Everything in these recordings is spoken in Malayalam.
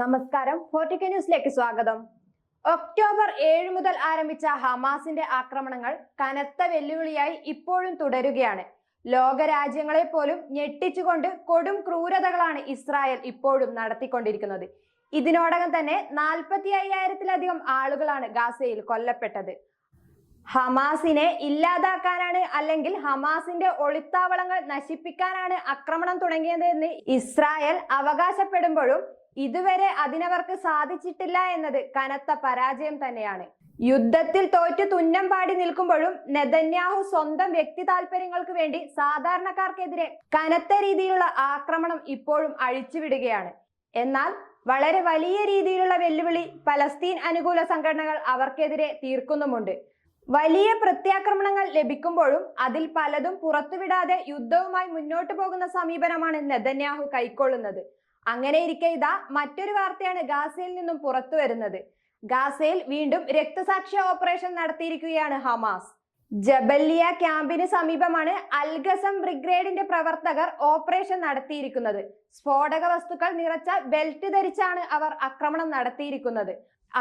നമസ്കാരം. ഫോർട്ടിക്ക ന്യൂസിലേക്ക് സ്വാഗതം. ഒക്ടോബർ ഏഴ് മുതൽ ആരംഭിച്ച ഹമാസിന്റെ ആക്രമണങ്ങൾ കനത്ത വെല്ലുവിളിയായി ഇപ്പോഴും തുടരുകയാണ്. ലോകരാജ്യങ്ങളെ പോലും ഞെട്ടിച്ചുകൊണ്ട് കൊടും ക്രൂരതകളാണ് ഇസ്രായേൽ ഇപ്പോഴും നടത്തിക്കൊണ്ടിരിക്കുന്നത്. ഇതിനോടകം തന്നെ നാൽപ്പത്തി അയ്യായിരത്തിലധികം ആളുകളാണ് ഗാസയിൽ കൊല്ലപ്പെട്ടത്. ഹമാസിനെ ഇല്ലാതാക്കാനാണ് അല്ലെങ്കിൽ ഹമാസിന്റെ ഒളിത്താവളങ്ങൾ നശിപ്പിക്കാനാണ് ആക്രമണം തുടങ്ങിയത് എന്ന് ഇസ്രായേൽ അവകാശപ്പെടുമ്പോഴും ഇതുവരെ അതിനവർക്ക് സാധിച്ചിട്ടില്ല എന്നത് കനത്ത പരാജയം തന്നെയാണ്. യുദ്ധത്തിൽ തോറ്റു തുന്നം പാടി നിൽക്കുമ്പോഴും നെതന്യാഹു സ്വന്തം വ്യക്തി താല്പര്യങ്ങൾക്ക് വേണ്ടി സാധാരണക്കാർക്കെതിരെ കനത്ത രീതിയിലുള്ള ആക്രമണം ഇപ്പോഴും അഴിച്ചുവിടുകയാണ്. എന്നാൽ വളരെ വലിയ രീതിയിലുള്ള വെല്ലുവിളി പലസ്തീൻ അനുകൂല സംഘടനകൾ അവർക്കെതിരെ തീർക്കുന്നുമുണ്ട്. വലിയ പ്രത്യാക്രമണങ്ങൾ ലഭിക്കുമ്പോഴും അതിൽ പലതും പുറത്തുവിടാതെ യുദ്ധവുമായി മുന്നോട്ടു പോകുന്ന സമീപനമാണ് നെതന്യാഹു കൈക്കൊള്ളുന്നത്. അങ്ങനെ ഇരിക്കെ ഇതാ മറ്റൊരു വാർത്തയാണ് ഗാസയിൽ നിന്നും പുറത്തു വരുന്നത്. ഗാസയിൽ വീണ്ടും രക്തസാക്ഷി ഓപ്പറേഷൻ നടത്തിയിരിക്കുകയാണ് ഹമാസ്. ജബല്ലിയ ക്യാമ്പിന് സമീപമാണ് അൽഗസം ബ്രിഗ്രേഡിന്റെ പ്രവർത്തകർ ഓപ്പറേഷൻ നടത്തിയിരിക്കുന്നത്. സ്ഫോടക വസ്തുക്കൾ നിറച്ച ബെൽറ്റ് ധരിച്ചാണ് അവർ ആക്രമണം നടത്തിയിരിക്കുന്നത്.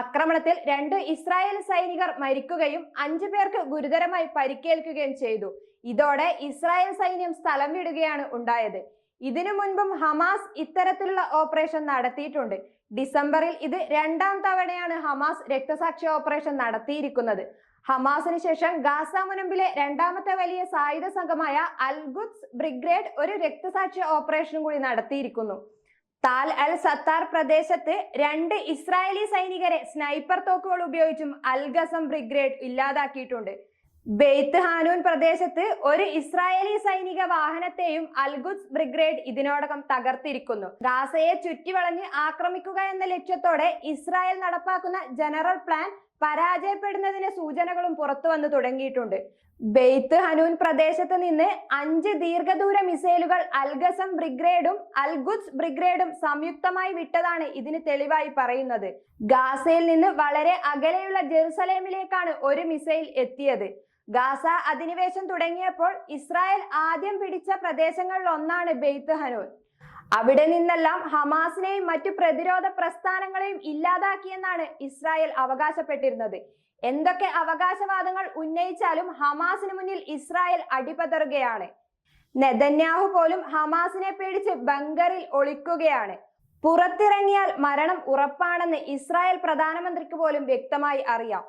ആക്രമണത്തിൽ രണ്ട് ഇസ്രായേൽ സൈനികർ മരിക്കുകയും അഞ്ചു പേർക്ക് ഗുരുതരമായി പരിക്കേൽക്കുകയും ചെയ്തു. ഇതോടെ ഇസ്രായേൽ സൈന്യം സ്ഥലം വിടുകയാണ് ഉണ്ടായത്. ഇതിനു മുൻപും ഹമാസ് ഇത്തരത്തിലുള്ള ഓപ്പറേഷൻ നടത്തിയിട്ടുണ്ട്. ഡിസംബറിൽ ഇത് രണ്ടാം തവണയാണ് ഹമാസ് രക്തസാക്ഷി ഓപ്പറേഷൻ നടത്തിയിരിക്കുന്നത്. ഹമാസിന് ശേഷം ഗാസ മുനമ്പിലെ രണ്ടാമത്തെ വലിയ സായുധ സംഘമായ അൽഗുദ്സ് ബ്രിഗ്രേഡ് ഒരു രക്തസാക്ഷി ഓപ്പറേഷൻ കൂടി നടത്തിയിരിക്കുന്നു. താൽ അൽ സത്താർ പ്രദേശത്ത് രണ്ട് ഇസ്രായേലി സൈനികരെ സ്നൈപ്പർ തോക്കുകൾ ഉപയോഗിച്ചും അൽഗസം ബ്രിഗ്രേഡ് ഇല്ലാതാക്കിയിട്ടുണ്ട്. ബെയ്ത്ത് ഹാനൂൻ പ്രദേശത്ത് ഒരു ഇസ്രായേലി സൈനിക വാഹനത്തെയും അൽഗുസ് ബ്രിഗേഡ് ഇതിനോടകം തകർത്തിരിക്കുന്നു. ഗാസയെ ചുറ്റിവളഞ്ഞ് ആക്രമിക്കുക എന്ന ലക്ഷ്യത്തോടെ ഇസ്രായേൽ നടപ്പാക്കുന്ന ജനറൽ പ്ലാൻ പരാജയപ്പെടുന്നതിന് സൂചനകളും പുറത്തു വന്നു തുടങ്ങിയിട്ടുണ്ട്. ബെയ്ത്ത് ഹനൂൻ പ്രദേശത്ത് നിന്ന് അഞ്ച് ദീർഘദൂര മിസൈലുകൾ അൽഗസം ബ്രിഗ്രേഡും അൽഗുസ് ബ്രിഗ്രേഡും സംയുക്തമായി വിട്ടതാണ് ഇതിന് തെളിവായി പറയുന്നത്. ഗാസയിൽ നിന്ന് വളരെ അകലെയുള്ള ജെറുസലേമിലേക്കാണ് ഒരു മിസൈൽ എത്തിയത്. ഗാസ അധിനിവേശം തുടങ്ങിയപ്പോൾ ഇസ്രായേൽ ആദ്യം പിടിച്ച പ്രദേശങ്ങളിൽ ഒന്നാണ് ബെയ്ത്ത് ഹനൂൻ. അവിടെ നിന്നെല്ലാം ഹമാസിനെയും മറ്റു പ്രതിരോധ പ്രസ്ഥാനങ്ങളെയും ഇല്ലാതാക്കിയെന്നാണ് ഇസ്രായേൽ അവകാശപ്പെട്ടിരുന്നത്. എന്തൊക്കെ അവകാശവാദങ്ങൾ ഉന്നയിച്ചാലും ഹമാസിന് മുന്നിൽ ഇസ്രായേൽ അടിപതറുകയാണ്. നെതന്യാഹു പോലും ഹമാസിനെ പേടിച്ച് ബങ്കറിൽ ഒളിക്കുകയാണ്. പുറത്തിറങ്ങിയാൽ മരണം ഉറപ്പാണെന്ന് ഇസ്രായേൽ പ്രധാനമന്ത്രിക്ക് പോലും വ്യക്തമായി അറിയാം.